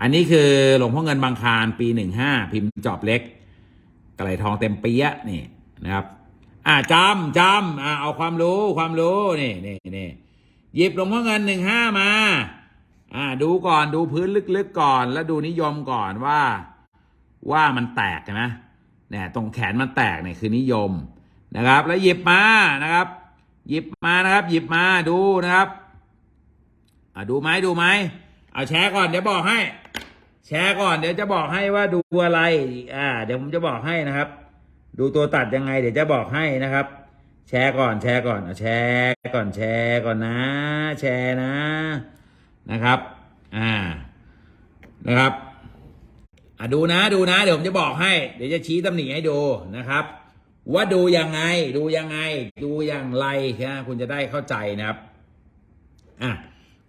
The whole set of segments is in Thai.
อันนี้คือหลวงพ่อเงินบางคารปีหนึ่งห้าพิมพ์จอบเล็กกระไหลทองเต็มเปียนี่นะครับ อ่าจำจำอ่าเอาความรู้ความรู้นี่นี่นี่หยิบหลวงพ่อเงินหนึ่งห้ามา อ่า ดูก่อนดูพื้นลึกๆก่อน แล้วดูนิยมก่อนว่าว่ามันแตกใช่ไหมเนี่ยตรงแขนมันแตกเนี่ยคือนิยมนะครับ แล้วหยิบมานะครับ หยิบมานะครับ หยิบมาดูนะครับ อ่าดูไหมดูไหม เอาแชร์ก่อนเดี๋ยวบอกให้ แชร์ก่อนเดี๋ยวจะบอกให้ว่าดูอะไร อ่า เดี๋ยวผมจะบอกให้นะครับ ดูตัวตัดยังไง เดี๋ยวจะบอกให้นะครับ แชร์ก่อนแชร์ก่อนเอาแชร์ก่อนแชร์ก่อนนะ แชร์นะนะครับ อ่านะครับอะดูนะดูนะ เดี๋ยวผมจะบอกให้ เดี๋ยวจะชี้ตำหนิให้ดูนะครับ ว่าดูยังไง ดูยังไง ดูอย่างไรนะคุณจะได้เข้าใจนะครับ อะ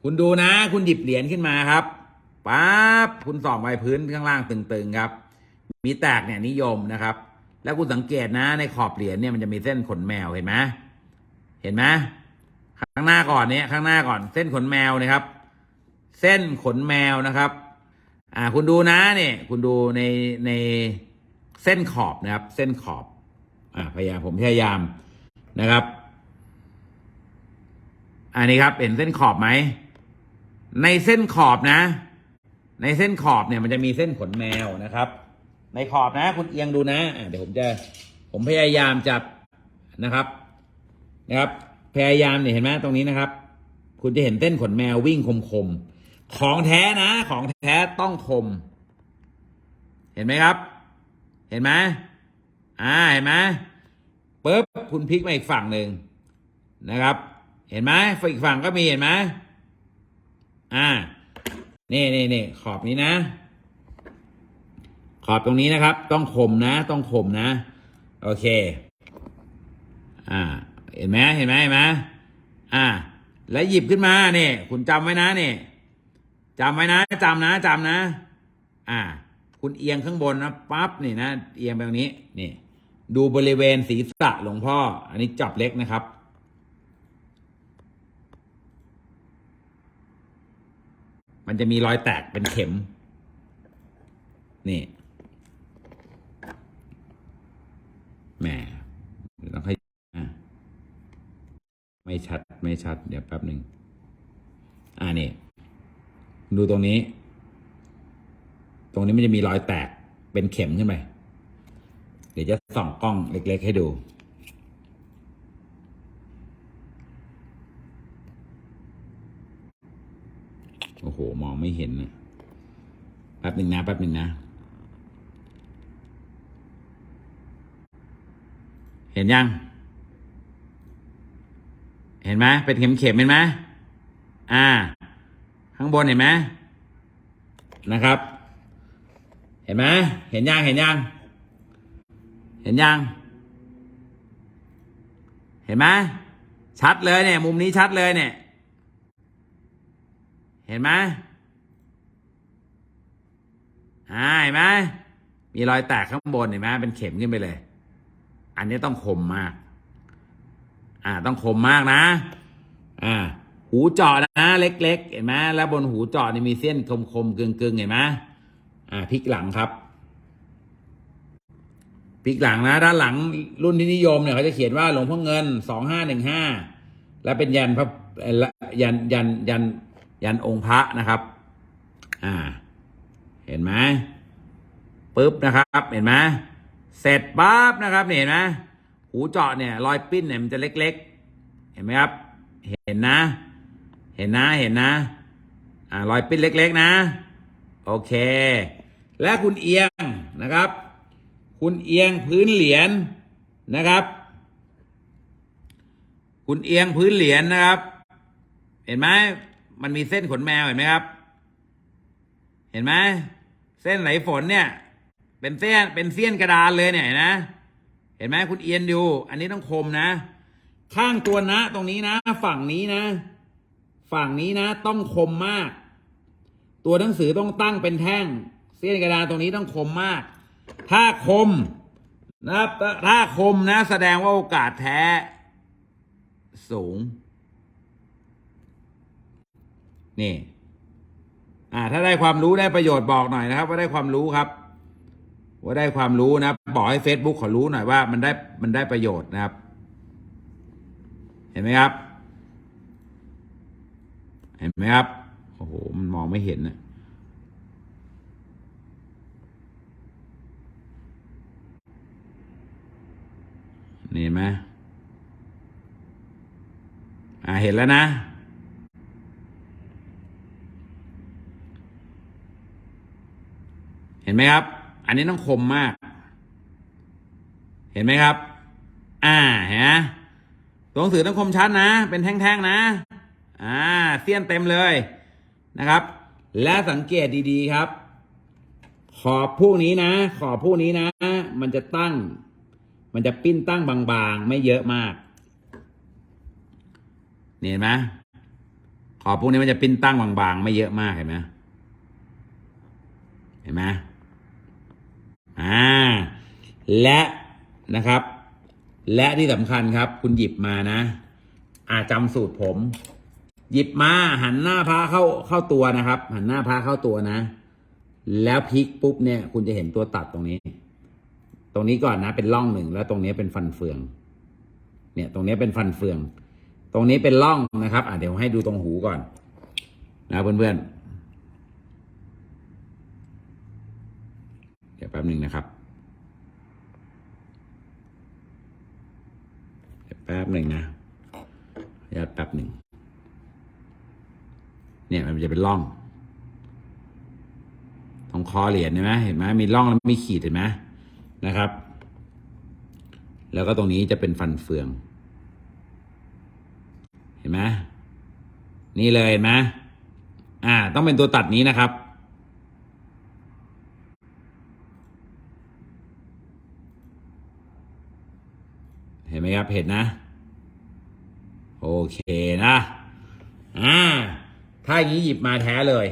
คุณดูนะ คุณหยิบเหรียญขึ้นมาครับปั๊บคุณส่องไปพื้นข้างล่างตึงๆครับ มีแตกเนี่ยนิยมนะครับ แล้วคุณสังเกตนะ ในขอบเหรียญเนี่ยมันจะมีเส้นขนแมวเห็นไหมเห็นไหมข้างหน้าก่อนเนี่ยข้างหน้าก่อน เส้นขนแมวนะครับ เส้นขนแมวนะครับ อ่าคุณดูนะเนี่ย คุณดูในในเส้นขอบนะครับ เส้นขอบ อ่าพยายามผมพยายามนะครับ อันนี้ครับเห็นเส้นขอบไหม ในเส้นขอบนะ ในเส้นขอบเนี่ยมันจะมีเส้นขนแมวนะครับ ในขอบนะ คุณเอียงดูนะเดี๋ยวผมจะผมพยายามจับนะครับนะครับ พยายามเนี่ยเห็นไหมตรงนี้นะครับ คุณจะเห็นเส้นขนแมววิ่งคมๆของแท้นะ ของแท้ต้องคม เห็นไหมครับ เห็นไหมอ่าเห็นไหมปุ๊บคุณพลิกมาอีกฝั่งหนึ่งนะครับ เห็นไหมฝั่งอีกฝั่งก็มีเห็นไหม อ่านี่นี่นี่ขอบนี้นะ ขอบตรงนี้นะครับ ต้องคมนะ ต้องคมนะ โอเค อ่า เห็นไหมเห็นไหมเห็นไหมอ่า แล้วหยิบขึ้นมาเนี่ยคุณจำไว้นะเนี่ยจำไว้นะจำนะจำนะ อ่า คุณเอียงข้างบนนะปั๊บนี่นะเอียงไปตรงนี้นี่ ดูบริเวณศีรษะหลวงพ่อ อันนี้จับเล็กนะครับ มันจะมีรอยแตกเป็นเข็ม นี่แหมต้องให้อะไม่ชัดไม่ชัด เดี๋ยวแป๊บหนึ่งอ่านี่ดูตรงนี้ ตรงนี้มันจะมีรอยแตกเป็นเข็มขึ้นไป เดี๋ยวจะส่องกล้องเล็ก ๆ ให้ดู โอ้โห มองไม่เห็นนะแป๊บหนึ่งนะแป๊บหนึ่งนะ เห็นยัง เห็นไหมเป็นเข็มเข็มเห็นไหมอ่า ข้างบนเห็นไหมนะครับ เห็นไหมเห็นยังเห็นยัง เห็นยัง เห็นไหมชัดเลยเนี่ย มุมนี้ชัดเลยเนี่ย เห็นไหมอ่าเห็นไหมมีรอยแตกข้างบนเห็นไหมเป็นเข็มขึ้นไปเลย อันนี้ต้องคมมาก อ่า ต้องคมมากนะ อ่า หูเจาะนะเล็ก ๆ เห็นไหมแล้วบนหูเจาะนี่มีเส้นคมๆกึ่งๆเห็นไหมอ่าพลิกหลังครับพลิกหลังนะ ด้านหลังรุ่นที่นิยมเนี่ยเขาจะเขียนว่าหลวงพ่อเงินสองห้าหนึ่งห้าและเป็นยันพระเอ่อละยันยันยัน ยันองค์พระนะครับ อ่า เห็นไหมปุ๊บนะครับ เห็นไหมเสร็จปั๊บนะครับเห็นไหมหูเจาะเนี่ยรอยปิ้นเนี่ยมันจะเล็ก ๆ เห็นไหมครับ เห็นนะ เห็นนะเห็นนะ อ่ารอยปิ้นเล็ก ๆ นะ โอเค และคุณเอียงนะครับ คุณเอียงพื้นเหรียญนะครับ คุณเอียงพื้นเหรียญนะครับ เห็นไหม มันมีเส้นขนแมวเห็นไหมครับ เห็นไหมเส้นไหลฝนเนี่ย เป็นเส้นเป็นเสี้ยนกระดานเลยเนี่ยเห็นนะ เห็นไหมคุณเอียนดู อันนี้ต้องคมนะ ข้างตัวนะ ตรงนี้นะ ฝั่งนี้นะ ฝั่งนี้นะ ต้องคมมาก ตัวหนังสือต้องตั้งเป็นแท่ง เส้นกระดานตรงนี้ต้องคมมาก ถ้าคมนะครับถ้าคมนะ แสดงว่าโอกาสแท้สูง นี่ อ่า ถ้าได้ความรู้ได้ประโยชน์บอกหน่อยนะครับ ว่าได้ความรู้ครับ ว่าได้ความรู้นะ บอกให้ Facebook ขอรู้หน่อยว่ามันได้มันได้ประโยชน์นะครับ เห็นไหมครับ เห็นไหมครับโอ้โหมันมองไม่เห็นนะนี่เห็นไหมอ่าเห็นแล้วนะ เห็นไหมครับ อันนี้ต้องคมมาก เห็นไหมครับ อ่าเห็นไหมตัวหนังสือต้องคมชัดนะ เป็นแท่งๆนะ อ่าเสี้ยนเต็มเลยนะครับ และสังเกตดีๆครับ ขอบพวกนี้นะ ขอบพวกนี้นะ มันจะตั้ง มันจะปิ้นตั้งบางๆ ไม่เยอะมากนี่เห็นไหมขอบพวกนี้มันจะปิ้นตั้งบางๆ ไม่เยอะมากเห็นไหมเห็นไหม อ่า และนะครับ และที่สำคัญครับ คุณหยิบมานะ อาจำสูตรผม หยิบมาหันหน้าพระเข้าเข้าตัวนะครับ หันหน้าพระเข้าตัวนะ แล้วพลิกปุ๊บเนี่ย คุณจะเห็นตัวตัดตรงนี้ ตรงนี้ก่อนนะ เป็นร่องหนึ่งแล้วตรงนี้เป็นฟันเฟือง เนี่ย ตรงนี้เป็นฟันเฟือง ตรงนี้เป็นร่องนะครับ อะเดี๋ยวให้ดูตรงหูก่อนนะเพื่อนๆ เดี๋ยวแป๊บหนึ่งนะครับ เดี๋ยวแป๊บหนึ่งนะขออนุญาตแป๊บหนึ่ง เนี่ยมันจะเป็นร่อง ตรงคอเหรียญเห็นไหมเห็นไหมมีร่องแล้วมีขีดเห็นไหมนะครับ แล้วก็ตรงนี้จะเป็นฟันเฟือง เห็นไหมนี่เลยเห็นไหมอ่า ต้องเป็นตัวตัดนี้นะครับ เห็นไหมครับเห็นนะ โอเคนะอ่าถ้าอย่างนี้หยิบมาแท้เลย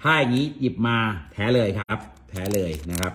ถ้าอย่างนี้หยิบมาแท้เลยครับ แท้เลยนะครับ